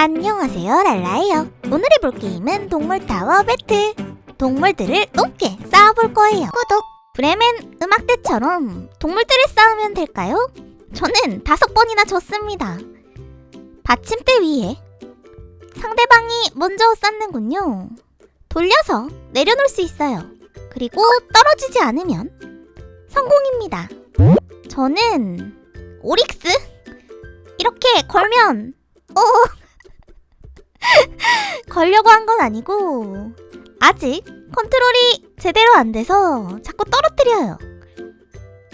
안녕하세요 랄라예요. 오늘 해볼 게임은 동물타워 배틀. 동물들을 높게 쌓아볼 거예요. 구독 브레멘 음악대처럼 동물들을 쌓으면 될까요? 저는 다섯 번이나 졌습니다. 받침대 위에 상대방이 먼저 쌓는군요. 돌려서 내려놓을 수 있어요. 그리고 떨어지지 않으면 성공입니다. 저는 오릭스? 이렇게 걸면 어 걸려고 한 건 아니고 아직 컨트롤이 제대로 안 돼서 자꾸 떨어뜨려요.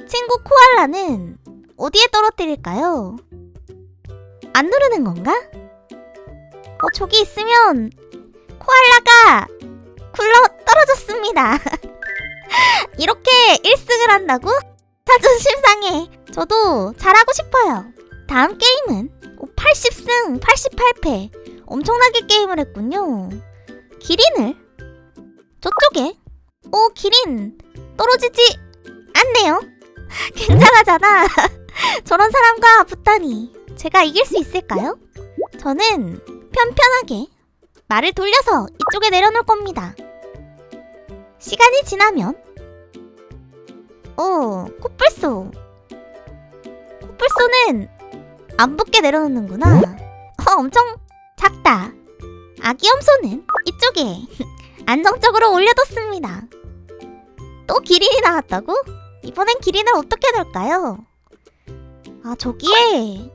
친구 코알라는 어디에 떨어뜨릴까요? 안 누르는 건가? 어 저기 있으면 코알라가 굴러 떨어졌습니다. 이렇게 1승을 한다고? 자존심 상해. 저도 잘하고 싶어요. 다음 게임은 80승 88패 엄청나게 게임을 했군요. 기린을 저쪽에 오 기린 떨어지지 않네요. 굉장하잖아. 저런 사람과 붙다니 제가 이길 수 있을까요? 저는 편편하게 말을 돌려서 이쪽에 내려놓을 겁니다. 시간이 지나면 오 코뿔소 코뿔소는 안 붙게 내려놓는구나. 어, 엄청 작다. 아기 염소는 이쪽에 안정적으로 올려뒀습니다. 또 기린이 나왔다고? 이번엔 기린을 어떻게 넣을까요? 아, 저기에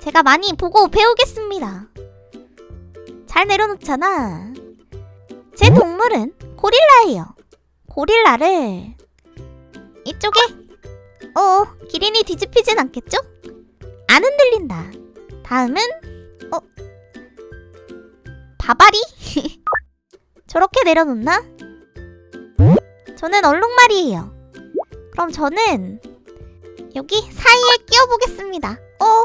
제가 많이 보고 배우겠습니다. 잘 내려놓잖아. 제 동물은 고릴라예요. 고릴라를 이쪽에 어, 기린이 뒤집히진 않겠죠? 안 흔들린다. 다음은 어 바바리? 저렇게 내려놓나? 저는 얼룩말이에요. 그럼 저는 여기 사이에 끼워보겠습니다. 어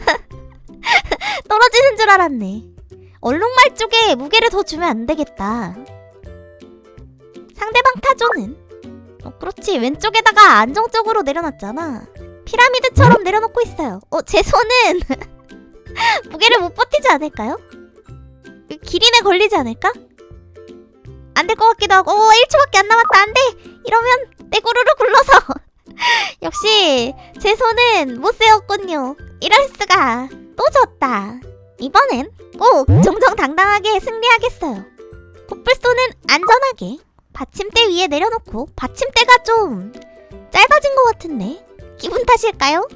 떨어지는 줄 알았네. 얼룩말 쪽에 무게를 더 주면 안 되겠다. 상대방 타조는 어, 그렇지 왼쪽에다가 안정적으로 내려놨잖아. 피라미드처럼 내려놓고 있어요. 어, 제 손은 무게를 못 버티지 않을까요? 기린에 걸리지 않을까? 안 될 것 같기도 하고, 오, 1초밖에 안 남았다. 안 돼! 이러면 내 고루를 굴러서. 역시, 제 손은 못 세웠군요. 이럴 수가. 또 졌다. 이번엔 꼭 정정당당하게 승리하겠어요. 코뿔소는 안전하게 받침대 위에 내려놓고 받침대가 좀 짧아진 것 같은데 기분 탓일까요?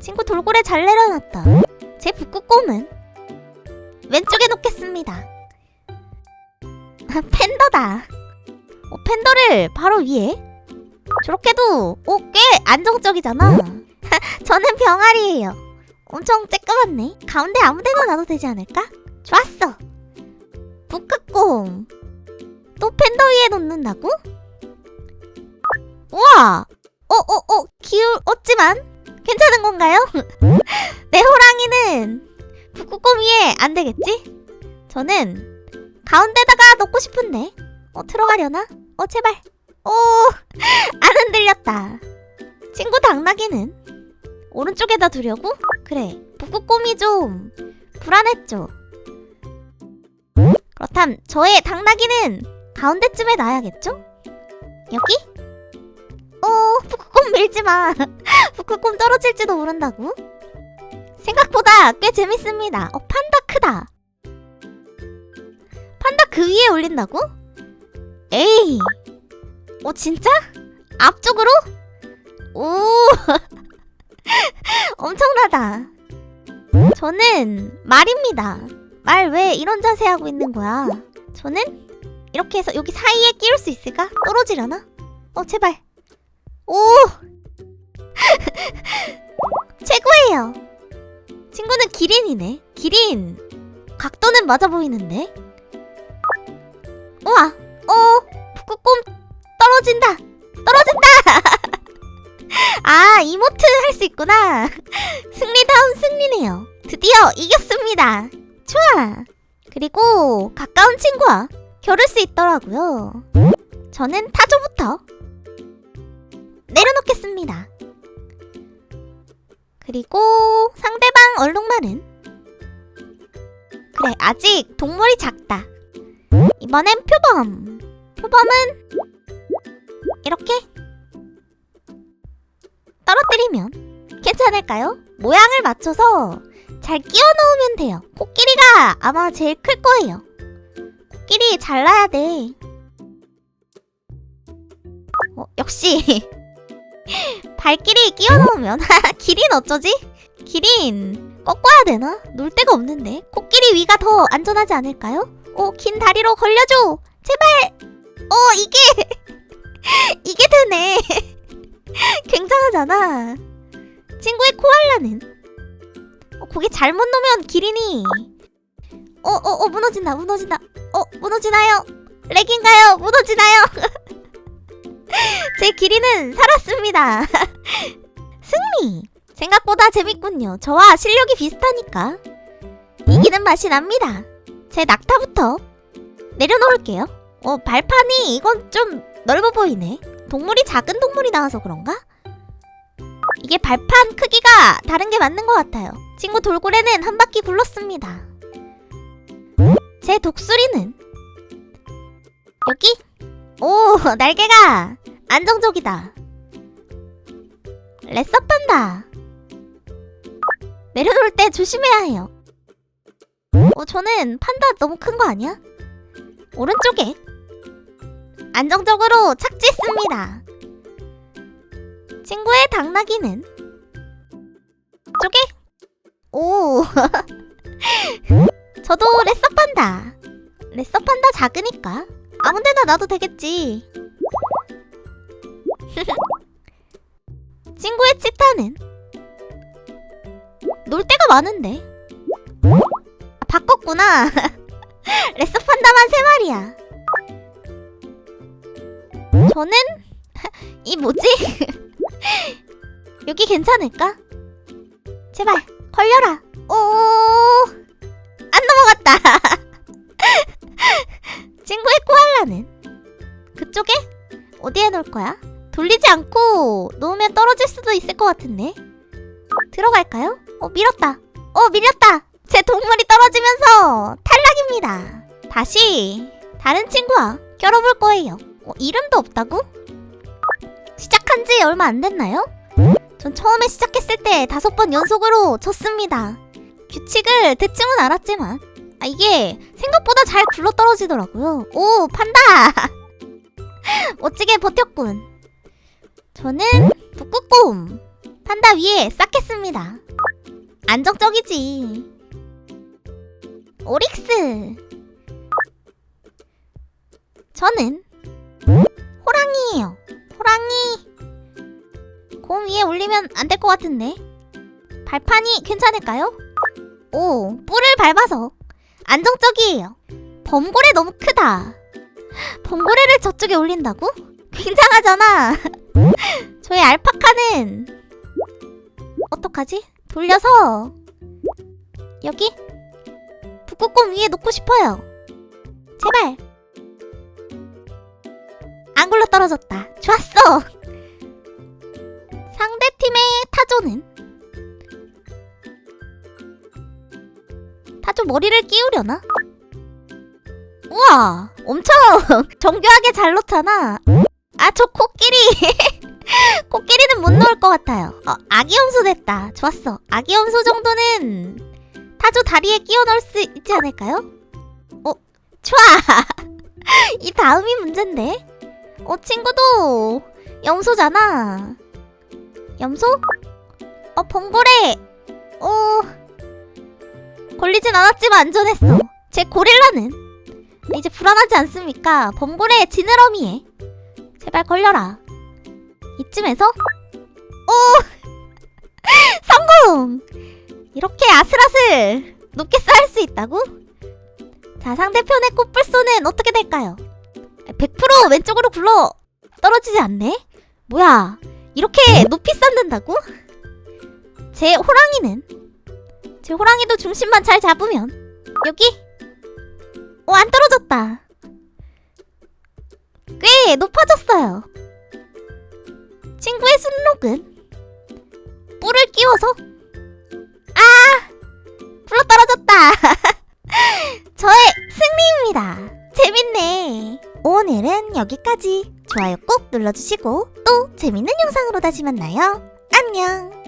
친구 돌고래 잘 내려놨다. 제 북극곰은 왼쪽에 놓겠습니다. 팬더다. 어, 팬더를 바로 위에 저렇게도 오, 꽤 안정적이잖아. 저는 병아리예요. 엄청 쬐끄맣네. 가운데 아무데나 놔도 되지 않을까? 좋았어. 북극곰. 또 팬더 위에 놓는다고? 우와! 어, 어, 어, 기울었지만 괜찮은 건가요? 내 호랑이는 북극곰 위에 안 되겠지? 저는 가운데다가 놓고 싶은데 어, 들어가려나? 어, 제발. 오, 안 흔들렸다. 친구 당나귀는 오른쪽에다 두려고? 그래, 북극곰이 좀 불안했죠. 그렇담 저의 당나귀는 가운데쯤에 놔야겠죠? 여기? 어, 북극곰 밀지 마. 북극곰 떨어질지도 모른다고? 생각보다 꽤 재밌습니다. 어, 판다 크다. 판다 그 위에 올린다고? 에이. 어, 진짜? 앞쪽으로? 오. 엄청나다. 저는 말입니다. 말 왜 이런 자세 하고 있는 거야? 저는 이렇게 해서 여기 사이에 끼울 수 있을까? 떨어지려나? 어, 제발. 오! 최고예요. 친구는 기린이네. 기린. 각도는 맞아 보이는데. 우와. 어, 북극곰 떨어진다. 떨어진다. 아, 이모트 할 수 있구나. 승리다운 승리네요. 드디어 이겼습니다. 좋아. 그리고 가까운 친구와 겨룰 수 있더라고요. 저는 타조부터 내려놓겠습니다. 그리고 상대방 얼룩말은 그래, 아직 동물이 작다. 이번엔 표범. 표범은 이렇게 떨어뜨리면 괜찮을까요? 모양을 맞춰서 잘 끼워 넣으면 돼요. 코끼리가 아마 제일 클 거예요. 코끼리 잘라야 돼. 어, 역시 발길이 끼워 넣으면 기린 어쩌지? 기린 꺾어야 되나? 놀 데가 없는데 코끼리 위가 더 안전하지 않을까요? 오, 긴 다리로 걸려줘. 제발. 어, 이게 이게 되네. 굉장하잖아. 친구의 코알라는 어, 고개 잘못 놓으면 기린이 어, 어, 어, 무너진다, 무너진다. 어, 무너지나요? 렉인가요? 무너지나요? 제 기린은 살았습니다. 승리! 생각보다 재밌군요. 저와 실력이 비슷하니까 이기는 맛이 납니다. 제 낙타부터 내려놓을게요. 어, 발판이 이건 좀 넓어 보이네. 동물이 작은 동물이 나와서 그런가? 이게 발판 크기가 다른 게 맞는 것 같아요. 친구 돌고래는 한 바퀴 굴렀습니다. 제 독수리는 여기? 오, 날개가 안정적이다. 레서 판다. 내려놓을 때 조심해야 해요. 어, 저는 판다 너무 큰 거 아니야? 오른쪽에 안정적으로 착지했습니다. 친구의 당나귀는 쪽에 오 저도 레서 판다. 레서 판다 작으니까 아무데나 놔도 되겠지. 친구의 치타는 놀 데가 많은데 아, 바꿨구나. 레서판다만 세 마리야. 저는 이 뭐지? 여기 괜찮을까? 제발 걸려라. 오, 안 넘어갔다. 친구의 코알라는 그쪽에 어디에 놓을 거야? 돌리지 않고 놓으면 떨어질 수도 있을 것 같은데. 들어갈까요? 어 밀었다. 어 밀렸다. 제 동물이 떨어지면서 탈락입니다. 다시 다른 친구와 껴뤄볼 거예요. 어, 이름도 없다고? 시작한 지 얼마 안 됐나요? 전 처음에 시작했을 때 다섯 번 연속으로 졌습니다. 규칙을 대충은 알았지만 아, 이게 생각보다 잘 굴러 떨어지더라고요. 오, 판다! 멋지게 버텼군. 저는 북극곰 판다 위에 쌓겠습니다. 안정적이지. 오릭스. 저는 호랑이에요. 호랑이. 곰 위에 올리면 안 될 것 같은데. 발판이 괜찮을까요? 오, 뿔을 밟아서 안정적이에요. 범고래 너무 크다. 범고래를 저쪽에 올린다고? 굉장하잖아. 저희 알파카는 어떡하지? 돌려서 여기 북극곰 위에 놓고 싶어요. 제발. 안 굴러 떨어졌다. 좋았어. 상대 팀의 타조는 타조 머리를 끼우려나? 우와, 엄청 정교하게 잘 놓잖아. 아, 저 코끼리. 코끼리는 못 넣을 것 같아요. 어, 아기 염소 됐다. 좋았어. 아기 염소 정도는 타조 다리에 끼워 넣을 수 있지 않을까요? 어, 좋아. 이 다음이 문제인데. 어, 친구도 염소잖아. 염소? 어, 범고래. 어, 걸리진 않았지만 안전했어. 제 고릴라는 이제 불안하지 않습니까? 범고래 지느러미에 제발 걸려라. 이쯤에서 오 성공! 이렇게 아슬아슬 높게 쌓을 수 있다고? 자 상대편의 꽃불소는 어떻게 될까요? 100% 왼쪽으로 굴러 떨어지지 않네? 뭐야 이렇게 높이 쌓는다고? 제 호랑이는 제 호랑이도 중심만 잘 잡으면 여기 어안 떨어졌다 꽤 높아졌어요 친구의 순록은 뿔을 끼워서 아 굴러 떨어졌다 했습니다. 재밌네. 오늘은 여기까지. 좋아요 꼭 눌러주시고 또 재밌는 영상으로 다시 만나요. 안녕.